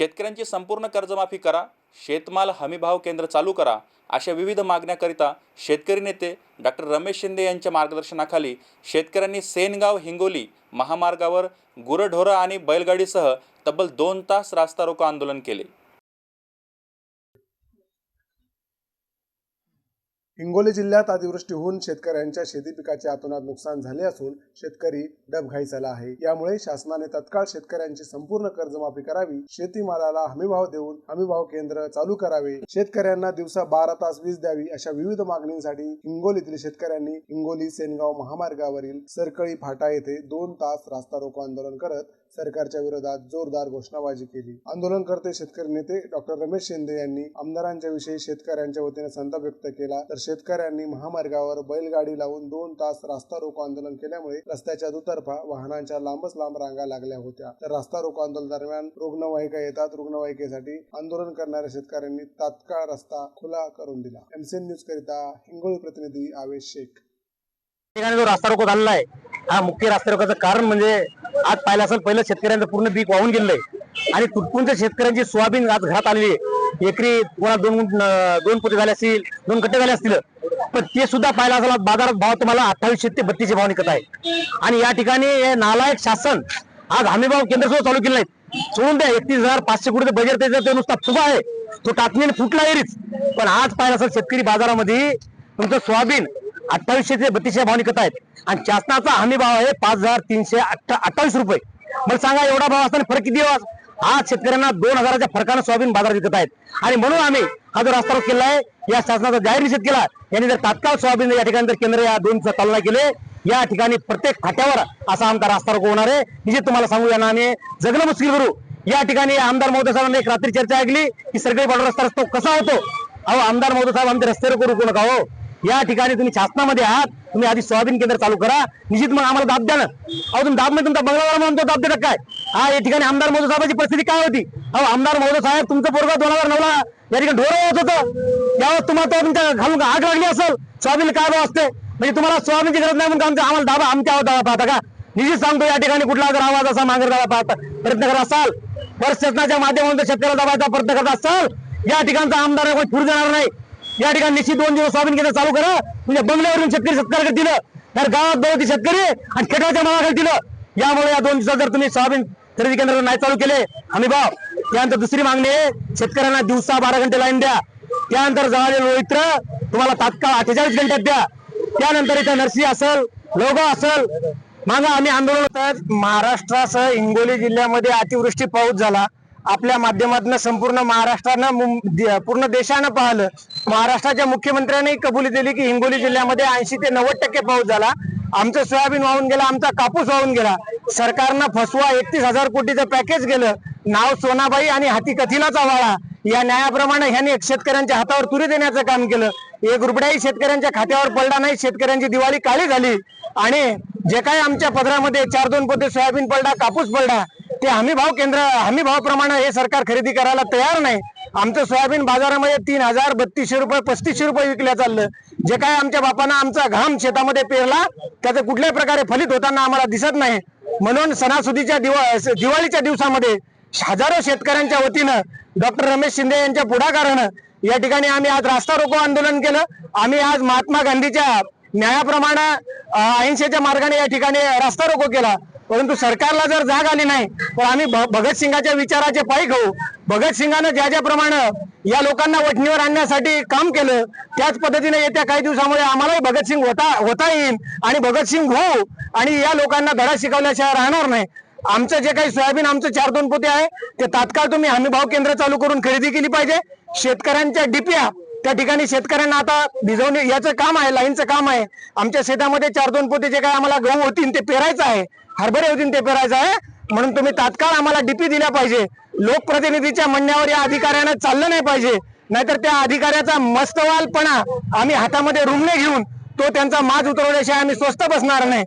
शेतकऱ्यांची संपूर्ण कर्जमाफी करा शेतमाल हमीभाव केंद्र चालू करा अशा विविध मागण्याकरिता शेतकरी नेते डॉक्टर रमेश शिंदे यांच्या मार्गदर्शनाखाली शेतकऱ्यांनी सेनगाव हिंगोली महामार्गावर गुरढोरं आणि बैलगाडीसह तब्बल दोन तास रास्ता रोको आंदोलन केले. हिंगोली जिल्ह्यात अतिवृष्टी होऊन शेतकऱ्यांच्या शेती पिकाचे अतोनात नुकसान झाले असून शेतकरी डबघाई झाला आहे. यामुळे शासनाने तत्काळ शेतकऱ्यांची संपूर्ण कर्जमाफी करावी शेतीमालाला हमीभाव देऊन हमीभाव केंद्र चालू करावे. शेतकऱ्यांना दिवसा बारा तास वीज द्यावी अशा विविध मागणींसाठी हिंगोलीतील शेतकऱ्यांनी हिंगोली सेनगाव महामार्गावरील सरकळी फाटा येथे दोन तास रास्ता रोको आंदोलन करत सरकारच्या विरोधात जोरदार घोषणाबाजी केली. आंदोलनकर्ते शेतकरी नेते डॉक्टर रमेश शिंदे यांनी आमदारांच्या विषयी शेतकऱ्यांच्या वतीने संताप व्यक्त केला. तर शेतकऱ्यांनी महामार्गावर बैलगाडी लावून दोन तास रास्ता रोको आंदोलन केल्यामुळे रस्त्याच्या दुतर्फा वाहनांच्या लांबच लांब रांगा लागल्या होत्या. तर रास्ता रोको आंदोलन दरम्यान रुग्णवाहिका येतात. रुग्णवाहिकेसाठी आंदोलन करणाऱ्या शेतकऱ्यांनी तात्काळ रस्ता खुला करून दिला. एमसीएन न्यूज करिता हिंगोली प्रतिनिधी आवेश शेख. ठिकाणी जो रास्ता रोको झालेला आहे हा मुख्य रास्ता रोकोचं कारण म्हणजे आज पाहिलं असेल पहिलं शेतकऱ्यांचं पूर्ण पीक वाहून गेलंय आणि तुटपुंच्या शेतकऱ्यांची सोयाबीन आज घरात आलेली आहे. एकरी कोणा दोन दोन पोते झाले असतील दोन कट्टे झाले असतील पण ते सुद्धा पाहिलं असला बाजारात भाव तुम्हाला अठ्ठावीसशे ते बत्तीसशे भाव निघत आहे आणि या ठिकाणी नालायक शासन आज हमीभाव केंद्र सुद्धा चालू केलं नाही सोडून द्या एकतीस हजार पाचशे कोटी बजेट त्याचं ते नुसता फुगा आहे. तो टाचणीने फुटला एरीच पण आज पाहिलं असेल शेतकरी बाजारामध्ये तुमचं सोयाबीन अठ्ठावीसशे ते बत्तीसशे भाव निघत आहेत. आणि शासनाचा हमी भाव आहे पाच हजार तीनशे अठ्ठावीस रुपये. मग सांगा एवढा भाव असताना फरक किती आज? शेतकऱ्यांना दोन हजाराच्या फरकानं सोयाबीन बाजारात विकत आहेत. आणि म्हणून आम्ही हा जो रस्ता केला आहे या शासनाचा जाहीर निषेध केला. यांनी जर तात्काळ सोयाबीन या ठिकाणी जर केंद्र या दोनचा चालना केले या ठिकाणी प्रत्येक खात्यावर असा आमचा रास्ता रोको होणार आहे. निश्चित तुम्हाला सांगू या आम्ही जगणं मुश्किल करू या ठिकाणी आमदार महोदय साहेबांनी एक रात्री चर्चा ऐकली की सगळे बॉर्डर रस्ता रस्तो कसा होतो? अहो आमदार महोदय साहेब आमचे रस्ते रोको रोकू नका हो. या ठिकाणी तुम्ही शासनामध्ये आहात. तुम्ही आधी सोयाबीन केंद्र चालू करा. निश्चित मग आम्हाला दाब द्या ना. अहो तुम्ही दाबमध्ये तुमचा बंगला म्हणतो दाब देता काय? हा या ठिकाणी आमदार महोदय साहेबांची परिस्थिती काय होती? अहो आमदार महोदय साहेब तुमचं पोरगा दोन हजार नऊला या ठिकाणी ढोर होत होतं. यावर तुम्हाला तो घालून आग लागली असेल? सोयाबीन काय भाव असते? म्हणजे तुम्हाला सोयाबीनची गरज नाही म्हणून आमच्या आम्हाला दाबा आमच्या दाबा पाहता का? निधी सांगतो या ठिकाणी कुठला जर आवाज असा मागे दाबा पाहता प्रयत्न करत असाल. प्रशासनाच्या माध्यमातून शेतकऱ्याला दाबायचा प्रयत्न करत असाल या ठिकाणचा आमदार कोणी फिरू देणार नाही. या ठिकाणी निश्चित दोन दिवस सोयाबीन केंद्र चालू करा. म्हणजे बंगल्यावरून शेतकरी शेतकऱ्याकडे दिलं तर गावात दोन शेतकरी आणि खेटाच्या मागाकडे दिलं यामुळे या दोन दिवसात जर तुम्ही सोयाबीन खरेदी केंद्र नाही चालू केले हमी भाव. त्यानंतर दुसरी मागणी आहे शेतकऱ्यांना दिवसा बारा घंटे लाईन द्या. त्यानंतर जवळील रोहित्र तुम्हाला तात्काळ अठ्ठेचाळीस घंट्यात द्या. त्यानंतर इथं नरसी असल लोगो असल मागा आम्ही आंदोलन होतात महाराष्ट्रासह हिंगोली जिल्ह्यामध्ये अतिवृष्टी पाऊस झाला. आपल्या माध्यमातून संपूर्ण महाराष्ट्रानं पूर्ण देशानं पाहिलं. महाराष्ट्राच्या मुख्यमंत्र्यांनी कबुली दिली की हिंगोली जिल्ह्यामध्ये ऐंशी ते नव्वद टक्के पाऊस झाला. आमचं सोयाबीन वाहून गेला आमचा कापूस वाहून गेला. सरकारनं फसवा एकतीस हजार कोटीचं पॅकेज गेलं नाव सोनाबाई आणि हाती कथिलाचा वाळा. या न्यायाप्रमाणे ह्यांनी शेतकऱ्यांच्या हातावर तुरी देण्याचं काम केलं. एक रुपयाही शेतकऱ्यांच्या खात्यावर पडला नाही. शेतकऱ्यांची दिवाळी काळी झाली. आणि जे काय आमच्या पदरामध्ये चार दोन पोते सोयाबीन पडला कापूस पडला ते हमी भाव केंद्र हमी भावाप्रमाणे हे सरकार खरेदी करायला तयार नाही. आमचं सोयाबीन बाजारामध्ये तीन हजार बत्तीसशे रुपये पस्तीसशे रुपये विकल्या चाललं. जे काय आमच्या बापानं आमचा घाम शेतामध्ये पेरला त्याचं कुठल्याही प्रकारे फलित होताना आम्हाला दिसत नाही. म्हणून सणासुदीच्या दिवा दिवाळीच्या दिवसामध्ये हजारो शेतकऱ्यांच्या वतीनं डॉक्टर रमेश शिंदे यांच्या पुढाकारानं या ठिकाणी आम्ही आज रास्ता रोको आंदोलन केलं. आम्ही आज महात्मा गांधीच्या न्यायाप्रमाणे अहिंसेच्या मार्गाने या ठिकाणी रास्ता रोको केला. परंतु सरकारला जर जाग आली नाही तर आम्ही भगतसिंगाच्या विचाराचे पायी खाऊ भगतसिंगानं ज्या ज्याप्रमाणे या लोकांना वठणीवर आणण्यासाठी काम केलं त्याच पद्धतीने येत्या काही दिवसामुळे आम्हालाही भगतसिंग होता होता येईल आणि भगतसिंग होऊ आणि या लोकांना धडा शिकवल्याशिवाय राहणार नाही. आमचं जे काही सोयाबीन आमचं चार दोन पोते आहे ते तात्काळ तुम्ही हमी भाव केंद्र चालू करून खरेदी केली पाहिजे. शेतकऱ्यांच्या डिप्या त्या ठिकाणी शेतकऱ्यांना आता भिजवणे याचं काम आहे लाईनचं काम आहे. आमच्या शेतामध्ये चार दोन पोते जे काही आम्हाला गहू होतील ते पेरायचं आहे. हरभरे होतील ते पेरायचं आहे. म्हणून तुम्ही तात्काळ आम्हाला डीपी दिल्या पाहिजे. लोकप्रतिनिधीच्या म्हणण्यावर या अधिकाऱ्यानं चाललं नाही पाहिजे. नाहीतर त्या अधिकाऱ्याचा मस्तवालपणा आम्ही हातामध्ये रुमणे घेऊन तो त्यांचा माज उतरवल्याशिवाय आम्ही स्वस्त बसणार नाही.